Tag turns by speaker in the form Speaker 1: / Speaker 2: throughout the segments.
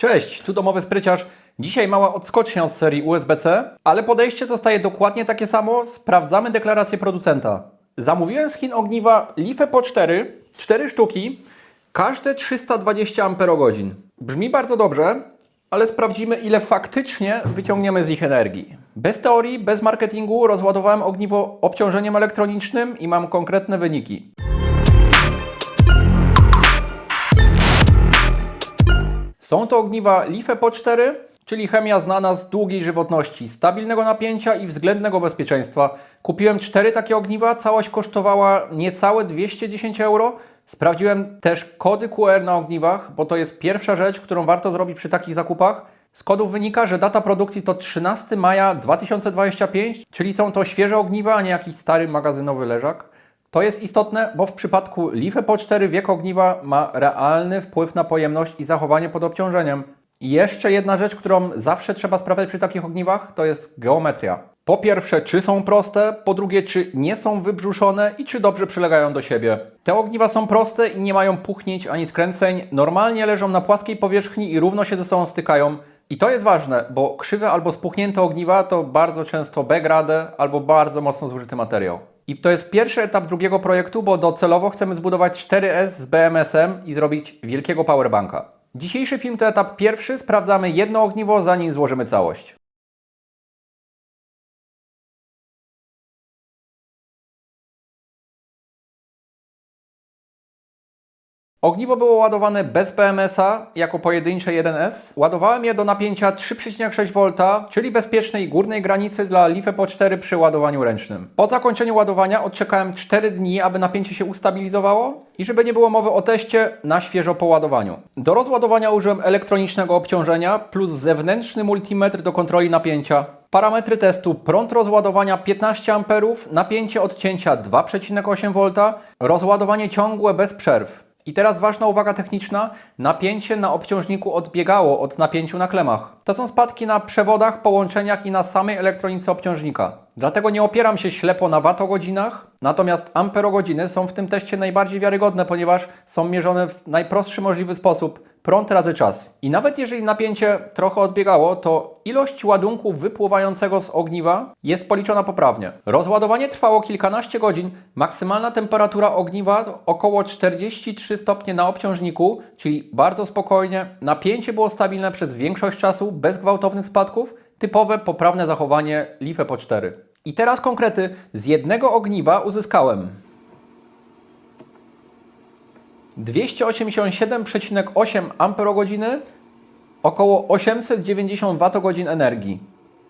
Speaker 1: Cześć, tu domowy spryciarz. Dzisiaj mała odskocznia od serii USB-C, ale podejście zostaje dokładnie takie samo. Sprawdzamy deklarację producenta. Zamówiłem z Chin ogniwa LiFePO 4, 4 sztuki, każde 320 Ah. Brzmi bardzo dobrze, ale sprawdzimy ile faktycznie wyciągniemy z ich energii. Bez teorii, bez marketingu rozładowałem ogniwo obciążeniem elektronicznym i mam konkretne wyniki. Są to ogniwa LiFePO 4, czyli chemia znana z długiej żywotności, stabilnego napięcia i względnego bezpieczeństwa. Kupiłem cztery takie ogniwa, całość kosztowała niecałe 210 euro. Sprawdziłem też kody QR na ogniwach, bo to jest pierwsza rzecz, którą warto zrobić przy takich zakupach. Z kodów wynika, że data produkcji to 13 maja 2025, czyli są to świeże ogniwa, a nie jakiś stary magazynowy leżak. To jest istotne, bo w przypadku LiFePO 4 wiek ogniwa ma realny wpływ na pojemność i zachowanie pod obciążeniem. I jeszcze jedna rzecz, którą zawsze trzeba sprawdzać przy takich ogniwach, to jest geometria. Po pierwsze, czy są proste, po drugie, czy nie są wybrzuszone i czy dobrze przylegają do siebie. Te ogniwa są proste i nie mają puchnięć ani skręceń, normalnie leżą na płaskiej powierzchni i równo się ze sobą stykają. I to jest ważne, bo krzywe albo spuchnięte ogniwa to bardzo często B-gradę albo bardzo mocno zużyty materiał. I to jest pierwszy etap drugiego projektu, bo docelowo chcemy zbudować 4S z BMS-em i zrobić wielkiego powerbanka. Dzisiejszy film to etap pierwszy, sprawdzamy jedno ogniwo zanim złożymy całość. Ogniwo było ładowane bez PMS-a jako pojedyncze 1S. Ładowałem je do napięcia 3,6 V, czyli bezpiecznej górnej granicy dla LiFePO 4 przy ładowaniu ręcznym. Po zakończeniu ładowania odczekałem 4 dni, aby napięcie się ustabilizowało i żeby nie było mowy o teście, na świeżo po ładowaniu. Do rozładowania użyłem elektronicznego obciążenia plus zewnętrzny multimetr do kontroli napięcia. Parametry testu: prąd rozładowania 15 A, napięcie odcięcia 2,8 V, rozładowanie ciągłe bez przerw. I teraz ważna uwaga techniczna. Napięcie na obciążniku odbiegało od napięciu na klemach. To są spadki na przewodach, połączeniach i na samej elektronice obciążnika. Dlatego nie opieram się ślepo na watogodzinach, natomiast amperogodziny są w tym teście najbardziej wiarygodne, ponieważ są mierzone w najprostszy możliwy sposób. Prąd razy czas. I nawet jeżeli napięcie trochę odbiegało, to ilość ładunku wypływającego z ogniwa jest policzona poprawnie. Rozładowanie trwało kilkanaście godzin. Maksymalna temperatura ogniwa około 43 stopnie na obciążniku, czyli bardzo spokojnie. Napięcie było stabilne przez większość czasu, bez gwałtownych spadków. Typowe, poprawne zachowanie LiFePO 4. I teraz konkrety. Z jednego ogniwa uzyskałem 287,8 Ah, około 890 Wh energii.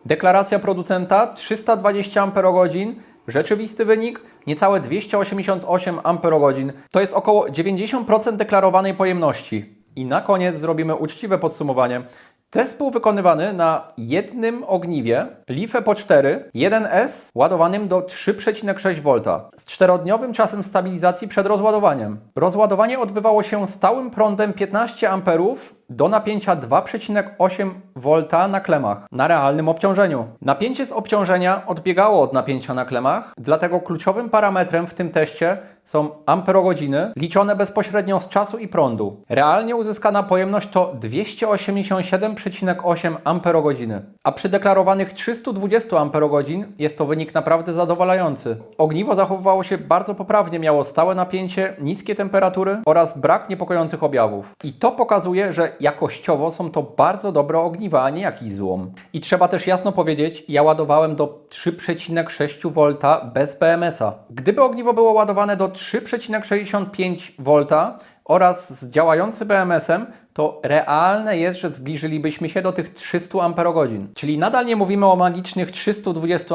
Speaker 1: Deklaracja producenta 320 Ah, rzeczywisty wynik niecałe 288 Ah. To jest około 90% deklarowanej pojemności. I na koniec zrobimy uczciwe podsumowanie. Test był wykonywany na jednym ogniwie LiFePO 4 1S ładowanym do 3,6 V z czterodniowym czasem stabilizacji przed rozładowaniem. Rozładowanie odbywało się stałym prądem 15 A do napięcia 2,8 V na klemach na realnym obciążeniu. Napięcie z obciążenia odbiegało od napięcia na klemach, dlatego kluczowym parametrem w tym teście są amperogodziny liczone bezpośrednio z czasu i prądu. Realnie uzyskana pojemność to 287,8 amperogodziny, a przy deklarowanych 320 amperogodzin jest to wynik naprawdę zadowalający. Ogniwo zachowywało się bardzo poprawnie, miało stałe napięcie, niskie temperatury oraz brak niepokojących objawów. I to pokazuje, że jakościowo są to bardzo dobre ogniwa, a nie jakiś złom. I trzeba też jasno powiedzieć, ja ładowałem do 3,6 V bez BMS-a. Gdyby ogniwo było ładowane do 3,65 V oraz z działającym BMS-em, to realne jest, że zbliżylibyśmy się do tych 300 Ah. Czyli nadal nie mówimy o magicznych 320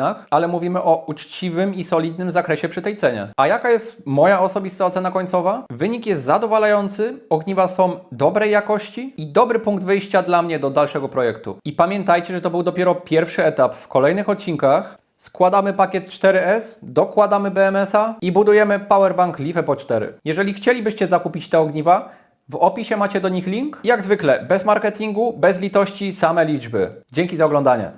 Speaker 1: Ah, ale mówimy o uczciwym i solidnym zakresie przy tej cenie. A jaka jest moja osobista ocena końcowa? Wynik jest zadowalający, ogniwa są dobrej jakości i dobry punkt wyjścia dla mnie do dalszego projektu. I pamiętajcie, że to był dopiero pierwszy etap. W kolejnych odcinkach Składamy pakiet 4S, dokładamy BMS-a i budujemy powerbank LiFePO 4. Jeżeli chcielibyście zakupić te ogniwa, w opisie macie do nich link. Jak zwykle, bez marketingu, bez litości, same liczby. Dzięki za oglądanie.